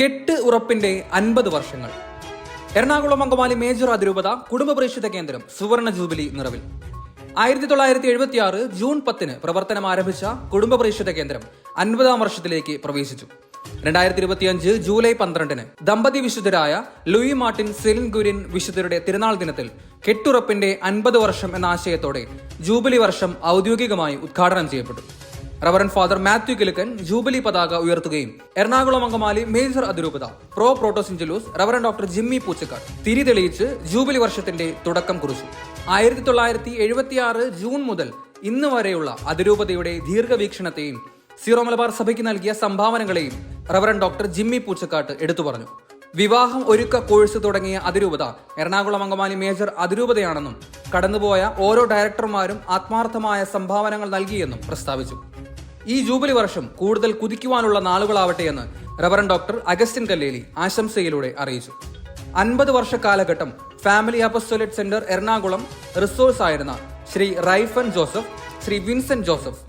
കെട്ട് ഉറപ്പിന്റെ അൻപത് വർഷങ്ങൾ. എറണാകുളം അങ്കമാലി മേജർ അതിരൂപത കുടുംബ പരിശുദ്ധ കേന്ദ്രം സുവർണ ജൂബിലി നിറവിൽ. ആയിരത്തി തൊള്ളായിരത്തി എഴുപത്തി ആറ് ജൂൺ പത്തിന് പ്രവർത്തനം ആരംഭിച്ച കുടുംബ പരിശുദ്ധ കേന്ദ്രം അൻപതാം വർഷത്തിലേക്ക് പ്രവേശിച്ചു. രണ്ടായിരത്തി ഇരുപത്തിയഞ്ച് ജൂലൈ പന്ത്രണ്ടിന് ദമ്പതി വിശുദ്ധരായ ലൂയി മാർട്ടിൻ സെലിൻ ഗുരിൻ വിശുദ്ധരുടെ തിരുനാൾ ദിനത്തിൽ കെട്ടുറപ്പിന്റെ അൻപത് വർഷം എന്ന ആശയത്തോടെ ജൂബിലി വർഷം ഔദ്യോഗികമായി ഉദ്ഘാടനം ചെയ്യപ്പെട്ടു. Reverend father Mathew Kilukkan jubilee പതാക ഉയർത്തുകയും എറണാകുളം അങ്കമാലി മേജർ അതിരൂപത pro protosyncellus reverend doctor Jimmy Poochakkad തിരി തെളിയിച്ച് ജൂബിലി വർഷത്തിന്റെ തുടക്കം കുറിച്ചു. ആയിരത്തി തൊള്ളായിരത്തി എഴുപത്തിയാറ് ജൂൺ മുതൽ ഇന്ന് വരെയുള്ള അതിരൂപതയുടെ ദീർഘവീക്ഷണത്തെയും സീറോ മലബാർ സഭയ്ക്ക് നൽകിയ സംഭാവനകളെയും റവറൻ ഡോക്ടർ ജിമ്മി പൂച്ചക്കാട്ട് എടുത്തു പറഞ്ഞു. വിവാഹം ഒരുക്ക കോഴ്സ് തുടങ്ങിയ അതിരൂപത എറണാകുളം അങ്കമാലി മേജർ അതിരൂപതയാണെന്നും കടന്നുപോയ ഓരോ ഡയറക്ടർമാരും ആത്മാർത്ഥമായ സംഭാവനകൾ നൽകിയെന്നും പ്രസ്താവിച്ചു. ഈ ജൂബിലി വർഷം കൂടുതൽ കുതിക്കുവാനുള്ള നാളുകളാവട്ടെ എന്ന് റവറൻ ഡോക്ടർ അഗസ്റ്റിൻ കല്ലേലി ആശംസയിലൂടെ അറിയിച്ചു. അൻപത് വർഷ കാലഘട്ടം family apostolate centre Ernakulam resource ആയിരുന്ന ശ്രീ റൈഫൻ ജോസഫ് ശ്രീ വിൻസെന്റ് ജോസഫ്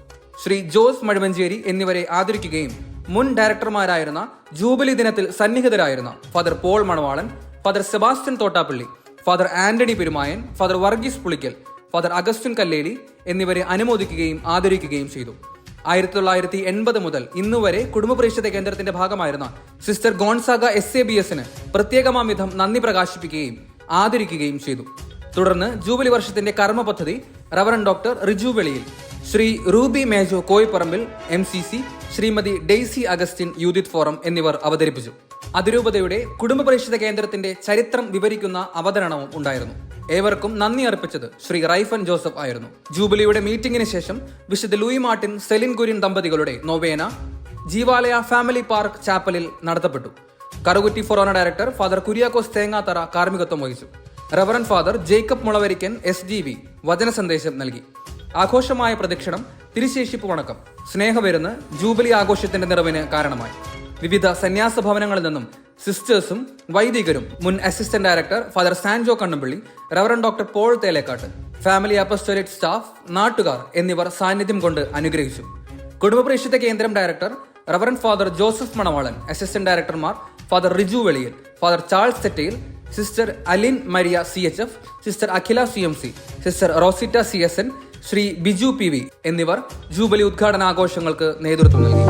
ശ്രീ ജോസ് മഴുവഞ്ചേരി എന്നിവരെ ആദരിക്കുകയും മുൻ ഡയറക്ടർമാരായിരുന്ന ജൂബിലി ദിനത്തിൽ സന്നിഹിതരായിരുന്ന father Paul Manavalan father Sebastian Thottappally father Antony Perumayan father Varghese Pulickal father Augustine Kalleli എന്നിവരെ അനുമോദിക്കുകയും ആദരിക്കുകയും ചെയ്തു. ആയിരത്തി തൊള്ളായിരത്തി എൺപത് മുതൽ ഇന്നുവരെ കുടുംബ പരിഷത്ത് കേന്ദ്രത്തിന്റെ ഭാഗമായിരുന്ന sister Gonzaga S A B എസിന് പ്രത്യേകമാം വിധം നന്ദി പ്രകാശിപ്പിക്കുകയും ആദരിക്കുകയും ചെയ്തു. തുടർന്ന് ജൂബിലി വർഷത്തിന്റെ കർമ്മ പദ്ധതി reverend doctor Riju Veliyil Shri Ruby Mejo Koipparambil M C C Shrimati Daisy Augustine youth forum എന്നിവർ അവതരിപ്പിച്ചു. അതിരൂപതയുടെ കുടുംബ പരിഷത്ത് കേന്ദ്രത്തിന്റെ ചരിത്രം വിവരിക്കുന്ന അവതരണവും ഉണ്ടായിരുന്നു. ഏവർക്കും നന്ദി അർപ്പിച്ചത് ശ്രീ റൈഫൻ ജോസഫ് ആയിരുന്നു. ജൂബിലിയുടെ മീറ്റിംഗിന് ശേഷം വിശുദ്ധ ലൂയി മാർട്ടിൻ സെലിൻ കുര്യൻ ദമ്പതികളുടെ നൊവേന ജീവാലയ ഫാമിലി പാർക്ക് ചാപ്പലിൽ നടത്തപ്പെട്ടു. കറുകുറ്റി ഫൊറോന ഡയറക്ടർ ഫാദർ കുര്യാക്കോസ് തേങ്ങാത്തറ കാർമ്മികത്വം വഹിച്ചു. Reverend father Jacob Mulavarikkan S G V വചന സന്ദേശം നൽകി. ആഘോഷമായ പ്രദക്ഷിണം തിരുശേഷിപ്പ് വണക്കം സ്നേഹവിരുന്ന് ജൂബിലി ആഘോഷത്തിന്റെ നിറവിന് കാരണമായി. വിവിധ സന്യാസ ഭവനങ്ങളിൽ നിന്നും സിസ്റ്റേഴ്സും വൈദികരും മുൻ assistant director father Sanjo Kannampally reverend doctor Paul Thelekkat family apostolate staff നാട്ടുകാർ എന്നിവർ സാന്നിധ്യം കൊണ്ട് അനുഗ്രഹിച്ചു. കുടുംബപ്രേക്ഷിത കേന്ദ്രം director reverend father Joseph Manavalan assistant ഡയറക്ടർമാർ father Riju Veliyil father Charles Thettayil sister Aline Maria C H F sister Akhila C M C sister Rosita C S N Shri Biju P V എന്നിവർ jubilee ഉദ്ഘാടനാഘോഷങ്ങൾക്ക് നേതൃത്വം നൽകി.